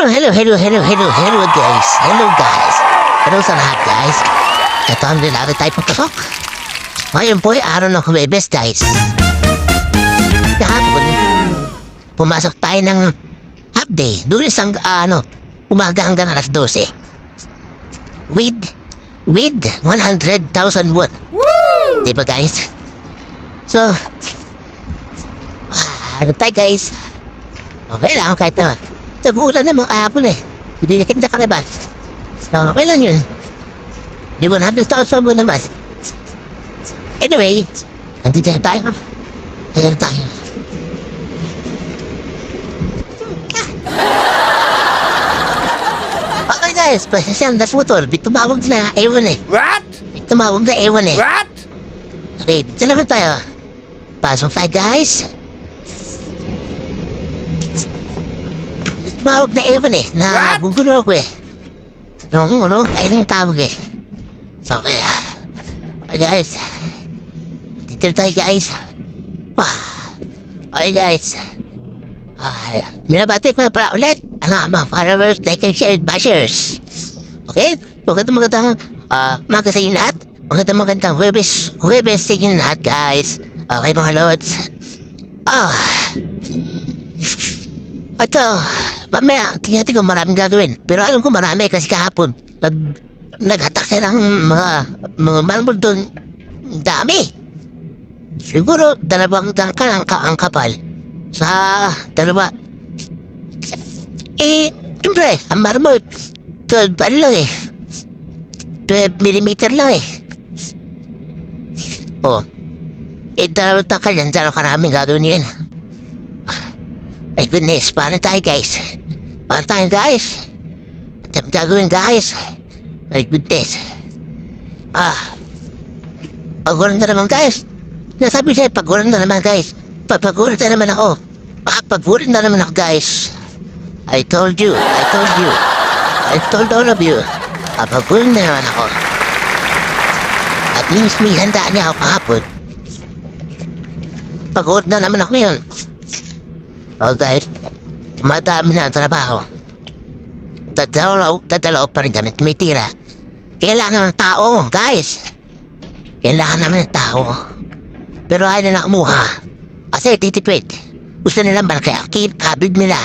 Hello, hello, hello, hello, hello, hello guys. Hello guys. Hello sa lahat guys. Ito ang nilari tayo pagkasok. Ngayon po ay araw ng Huwebes guys. Kahapon, pumasok tayo ng half day. Doon isang ah, ano, umaga hanggang alas 12. With, with 100,000 won. Woo! Diba guys? So, ah, ano tayo guys? Okay lang kahit na. Nagulan naman kahapon eh. Hindi na kita kalabas. So, okay lang yun. Di mo natin sa sa mo naman. Anyway, nandito na tayo. Ayan tayo. Okay guys, pasasyan na motor. Di tumawag na, ewan eh. What? Di tumawag na, ewan eh. What? Okay, dito naman tayo. Pasok tayo guys. Tumawag na ewan eh, na What? gugulo ako eh. Ano, ano, ayun yung tawag eh. So, kaya, okay guys. Dito tayo guys. Wah. Okay guys. Ay, minabati ko na pala ulit. Ano, mga followers, like and share, bashers. Okay? Magandang magandang uh, maga sa inyo lahat. Magandang magandang Huwebes, Huwebes sa inyo lahat, guys. Okay, mga lords. Ah. Ito, mamaya, tingnan ko maraming gagawin. Pero alam ko marami kasi kahapon, nag, nag-attack sila ng mga, mga malmol doon. Dami. Siguro, dalawang dangka ang, ka, ang kapal. Sa dalawa. Eh, siyempre, ang marmol, 12 ano lang eh. 12 millimeter lang eh. Oh. Eh, dalawang dangka yan, dalawang karaming gagawin yan. Ay, goodness, paano tayo guys? Paano tayo guys? Gagawin guys? My goodness. Ah. Pagulan na naman guys. Nasabi sa'yo, pagulan na naman guys. Papagulan na naman ako. Ah, pagulan na naman ako guys. I told you, I told you. I told all of you. Papagulan na naman ako. At least may handa niya ako kahapon. Pagod na naman ako ngayon. Oh guys, madami na trabaho. Dadalaw, dadalaw pa rin kami tumitira. Kailangan ng tao, guys. Kailangan naman ng tao. Pero ayaw na kumuha. Kasi titipid. Gusto nila malaki ang kabig nila.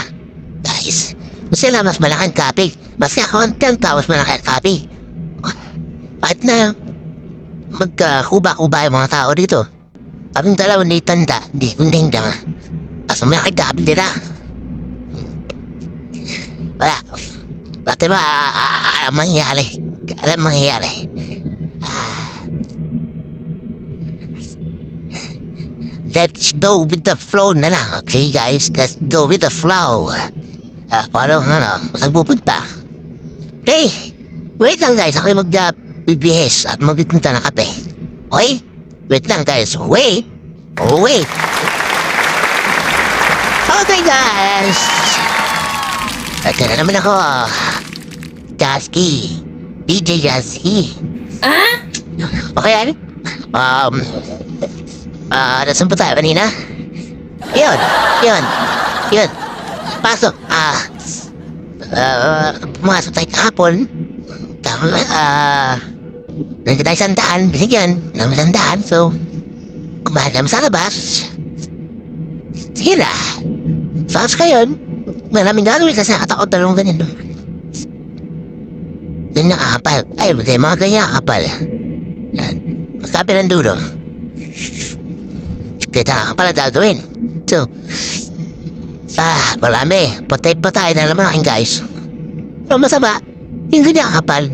Guys, gusto nila mas malaki ang kabig. Mas kakonti ang tao, mas malaki ang kabig. Kahit na magkakuba-kuba yung mga tao dito. Kaming dalawa ni tanda, di hindi nga. Kaso may kabig nila. Wala. Dati ba, ah, ah, alam mangyayari. Alam mangyayari. Let's go with the flow na lang, okay guys? Let's go with the flow. Ah, paano, ano, saan pupunta? Hey, wait lang guys, ako yung mag-bibihis at magpipunta ng kape. Okay? Wait lang guys, wait. Oh, wait. Okay guys. Ito na naman ako. Jasky. DJ Jasky. Ah? Okay, ano? Um, ah, nasan pa tayo kanina? Yun, yun, yun. Pasok, ah, ah, pumasok tayo kahapon. Tama, ah, nandiyan tayo sandaan, binigyan ng sandaan, so, kumahan kami sa labas. Sige na. Tapos kayon, maraming gagawin kasi nakatakot dalawang ganyan. no? Yan nakakapal. Ay, hindi, mga ganyan nakakapal. Yan. Magkapi ng dulo. Kita nakakapal ang gagawin. So, ah, marami. Patay-patay na naman aking guys. Pero masama, hindi nakakapal.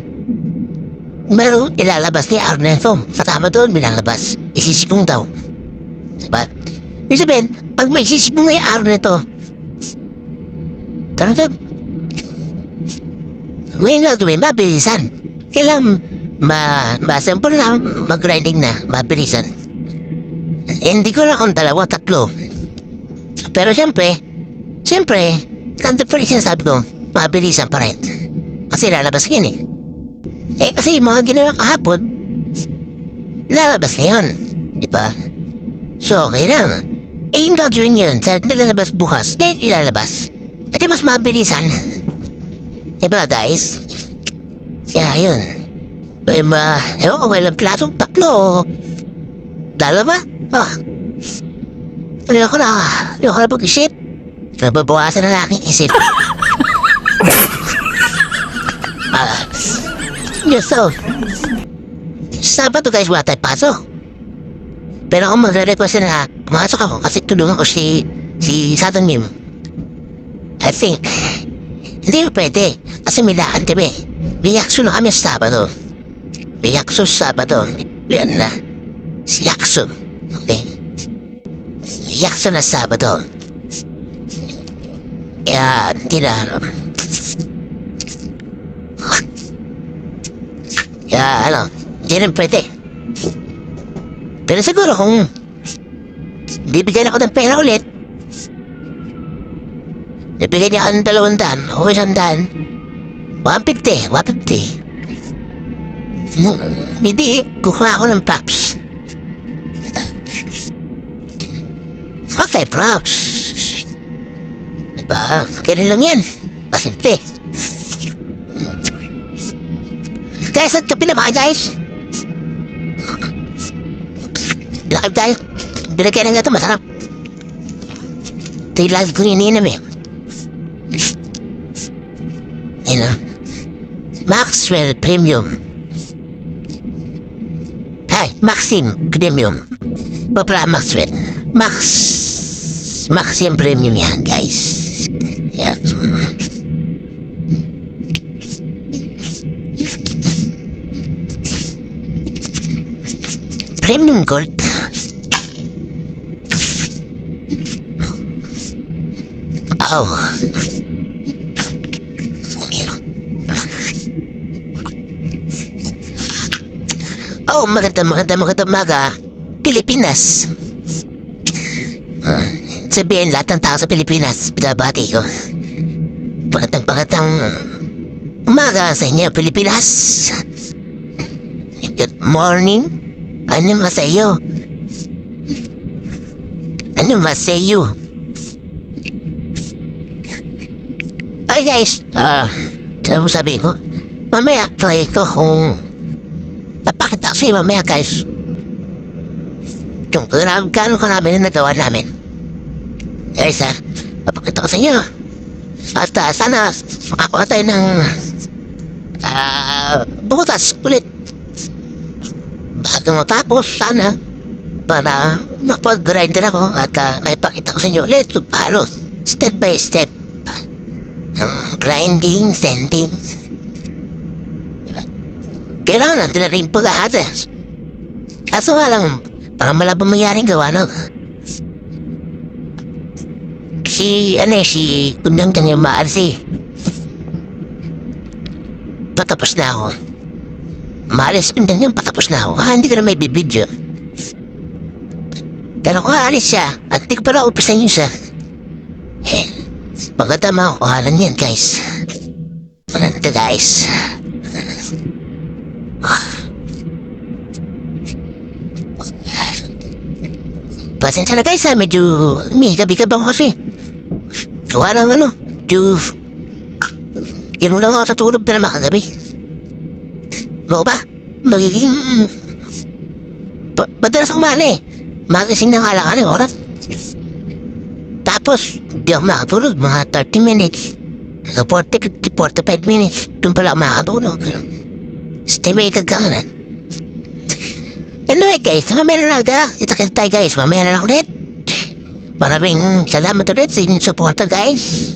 Meron ilalabas ni Arnelfo. Sa tama doon, binalabas. Isisikong daw. Diba? Ibig sabihin, pag may sisikong na yung nito, talagang, ngayon nga gawin, mabilisan. Kailangan, ma, ma, simple na, mag-grinding na, mabilisan. Hindi ko na kung dalawa, tatlo. Pero siyempre, siyempre, kanto pa rin sinasabi ko, mabilisan pa rin. Kasi lalabas yun eh. Eh, kasi mga ginawa kahapon, lalabas na yun. Di ba? So, okay lang. Eh, yung gagawin yun, sa nilalabas bukas, then ilalabas. At mas mabilisan. Diba guys? Kaya yun. Eh, ma, ewan ko, ilang platong tatlo o dalawa? Ah. Hindi ako na, hindi ako na pag-isip. Nababawasan na aking isip. ah, yes, so. Sabado guys, wala tayo pasok. Pero ako magre-request na pumasok ako kasi tulungan ko si, si Saturn Mim. I think, hindi pwede kasi may lakad kami. Reaction na kami sa Sabado. Sa Sabado. Yan na. Reaction. Okay? Reaction na Sabado. Kaya, hindi na, ano. Kaya, ano, hindi rin pwede. Pero siguro kung bibigyan ako ng pera ulit, bibigyan niya ako ng dalawang daan o isang daan, 150, 150. Hmm, Hindi, kukuha ako ng props. Okay, props. Diba, ganun lang yan. Pasimple. Kapi na ba guys? Lakad tayo. Binagyan na nga ito, masarap. Ito yung lagi kong iniinom eh. Ano? Maxwell Premium. Hi, Maxim Premium. Papra Maxwell. Max... Maxim Premium yan, guys. Yan. Premium Gold. Oh. Oh, maganda, maganda, maganda, maga. Pilipinas. Ah, sabihin lahat ng tao sa Pilipinas, pinabati ko. Pangatang pangatang umaga sa inyo, Pilipinas. Good morning. Ano masayo? Ano masayo? Ay guys, ah, uh, sabi ko, mamaya try ko kung sa'yo mamaya guys. Kung kung gaano karami na nagawa namin. Guys ah, papakita ko sa inyo. At ah, sana makakuha tayo ng ah, butas ulit. Bago matapos, sana para mapag-grind din ako at uh, may pakita ko sa inyo ulit kung paano step by step ang grinding, sending. Kailangan natin na rin pag-ahata. Kaso nga lang, parang malabang mangyaring gawa no. Si, ano eh, si Kundang Kang yung maarsi. Patapos na ako. Maalis Kundang yung patapos na ako. Ah, hindi ko na may bibidyo. Pero kung aalis siya, at hindi ko pala upisan yun siya. Eh, maganda makukuhanan yan, guys. Maganda, guys. Pasensya na guys ha, medyo may gabi-gabi kasi. Gawa ng ano, medyo... Yan lang ako sa tulog na naman kagabi. Oo ba? Magiging... Pa madalas akong mali eh. Magising na kala ka ng oras. Tapos, di ako makatulog, mga 30 minutes. So, 40, 50, 45 minutes. Doon pala ako makatulog. Estimated ka na. Anyway guys, mamaya na lang da. Ito kasi tayo guys, mamaya na lang ulit. Maraming salamat ulit sa inyong suporta guys.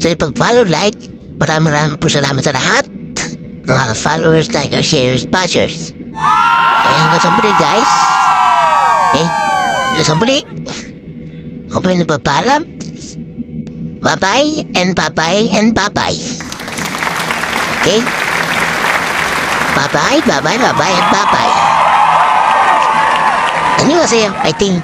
Sa pag-follow, like. Maraming maraming po salamat sa lahat. Mga followers, likers, shares, bashers. Kaya hanggang sa muli guys. Eh, hanggang sa muli. Ako pa yung nagpapalam. Bye-bye and bye-bye and bye-bye. Okay? Bye-bye, bye-bye, bye-bye and bye-bye. 안녕하세요. 파이팅.